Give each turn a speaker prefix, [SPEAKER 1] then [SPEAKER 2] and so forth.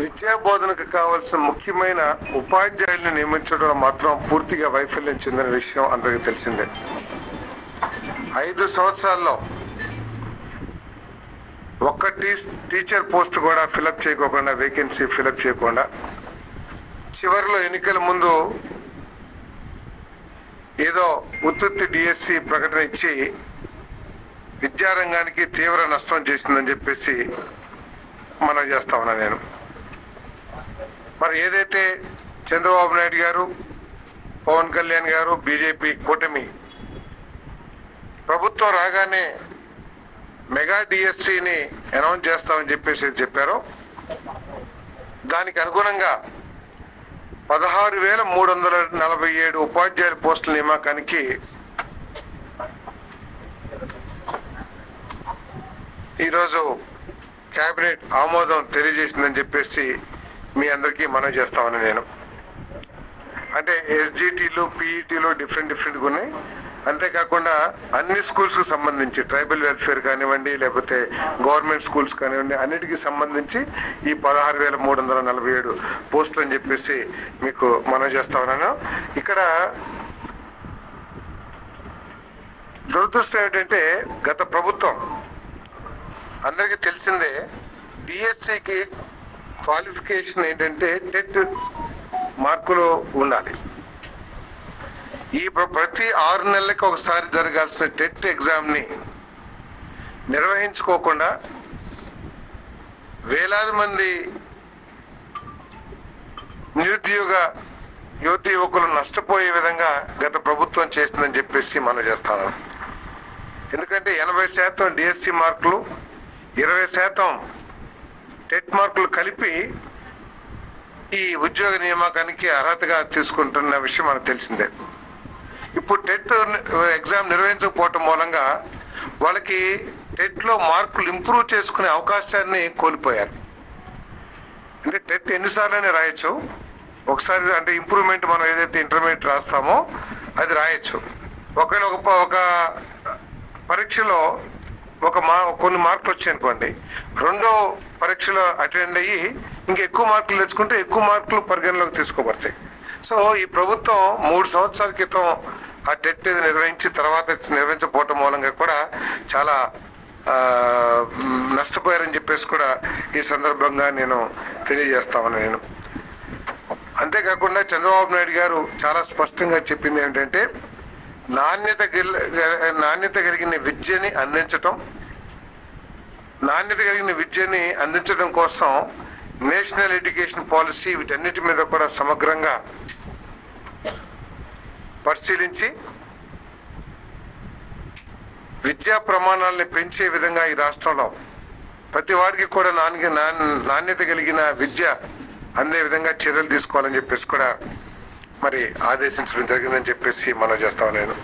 [SPEAKER 1] విద్యా బోధనకు కావాల్సిన ముఖ్యమైన ఉపాధ్యాయుల్ని నియమించడంలో మాత్రం పూర్తిగా వైఫల్యం చెందిన విషయం అందరికీ తెలిసిందే. ఐదు సంవత్సరాల్లో ఒక్క టీచర్ పోస్ట్ కూడా ఫిలప్ చేయకోకుండా వేకెన్సీ ఫిలప్ చేయకుండా చివరిలో ఎన్నికల ముందు ఏదో ఉత్పత్తి డిఎస్సి ప్రకటన ఇచ్చి విద్యారంగానికి తీవ్ర నష్టం చేసిందని చెప్పేసి మనం చేస్తా ఉన్నా నేను. మరి ఏదైతే చంద్రబాబు నాయుడు గారు పవన్ కళ్యాణ్ గారు బీజేపీ కూటమి ప్రభుత్వం రాగానే మెగా డిఎస్సిని అనౌన్స్ చేస్తామని చెప్పేసి చెప్పారో దానికి అనుగుణంగా పదహారు వేల మూడు వందల నలభై ఏడు ఉపాధ్యాయుల పోస్టుల నియామకానికి ఈరోజు కేబినెట్ ఆమోదం తెలియజేసిందని చెప్పేసి మీ అందరికీ మనం చేస్తామని నేను. అంటే ఎస్జిటీలు పీఈటీలు డిఫరెంట్ డిఫరెంట్గా ఉన్నాయి. అంతేకాకుండా అన్ని స్కూల్స్కి సంబంధించి ట్రైబల్ వెల్ఫేర్ కానివ్వండి లేకపోతే గవర్నమెంట్ స్కూల్స్ కానివ్వండి అన్నిటికీ సంబంధించి ఈ పదహారు వేల మూడు వందల నలభై ఏడు పోస్టులు అని చెప్పేసి మీకు మనం చేస్తా ఉన్నాను. ఇక్కడ దురదృష్టం ఏంటంటే గత ప్రభుత్వం అందరికీ తెలిసిందే డిఎస్సికి క్వాలిఫికేషన్ ఏంటంటే టెట్ మార్కులు ఉండాలి. ఈ ప్రతి ఆరు నెలలకు ఒకసారి జరగాల్సిన టెట్ ఎగ్జామ్ని నిర్వహించుకోకుండా వేలాది మంది నిరుద్యోగ యువతి యువకులు నష్టపోయే విధంగా గత ప్రభుత్వం చేసిందని చెప్పేసి మనం చేస్తాను ఎందుకంటే ఎనభై శాతం డిఎస్సి మార్కులు ఇరవై శాతం టెట్ మార్కులు కలిపి ఈ ఉద్యోగ నియామకానికి అర్హతగా తీసుకుంటున్న విషయం మనకు తెలిసిందే. ఇప్పుడు టెట్ ఎగ్జామ్ నిర్వహించకపోవటం మూలంగా వాళ్ళకి టెట్లో మార్కులు ఇంప్రూవ్ చేసుకునే అవకాశాన్ని కోల్పోయారు. అంటే టెట్ ఎన్నిసార్లు రాయొచ్చు. ఒకసారి అంటే ఇంప్రూవ్మెంట్ మనం ఏదైతే ఇంటర్మీడియట్ రాస్తామో అది రాయొచ్చు. ఒకవేళ ఒక ఒక పరీక్షలో ఒక మా కొన్ని మార్కులు వచ్చాయనుకోండి రెండో పరీక్షలో అటెండ్ అయ్యి ఇంకా ఎక్కువ మార్కులు తెచ్చుకుంటే ఎక్కువ మార్కులు పరిగణలోకి తీసుకోబడతాయి. సో ఈ ప్రభుత్వం మూడు సంవత్సరాల క్రితం ఆ టెట్ నిర్వహించి తర్వాత నిర్వహించకపోవటం మూలంగా కూడా చాలా నష్టపోయారని చెప్పేసి కూడా ఈ సందర్భంగా నేను తెలియజేస్తామని నేను. అంతేకాకుండా చంద్రబాబు నాయుడు గారు చాలా స్పష్టంగా చెప్పింది ఏంటంటే నాణ్యత నాణ్యత కలిగిన విద్యని అందించటం నాణ్యత కలిగిన విద్యని అందించడం కోసం నేషనల్ ఎడ్యుకేషన్ పాలసీ వీటన్నిటి మీద కూడా సమగ్రంగా పరిశీలించి విద్యా ప్రమాణాలని పెంచే విధంగా ఈ రాష్ట్రంలో ప్రతి వాడికి కూడా నాణ్య నాణ్యత కలిగిన విద్య అందే విధంగా చర్యలు తీసుకోవాలని చెప్పేసి కూడా మరి ఆదేశించడం జరిగిందని చెప్పేసి మనం చేస్తాం నేను.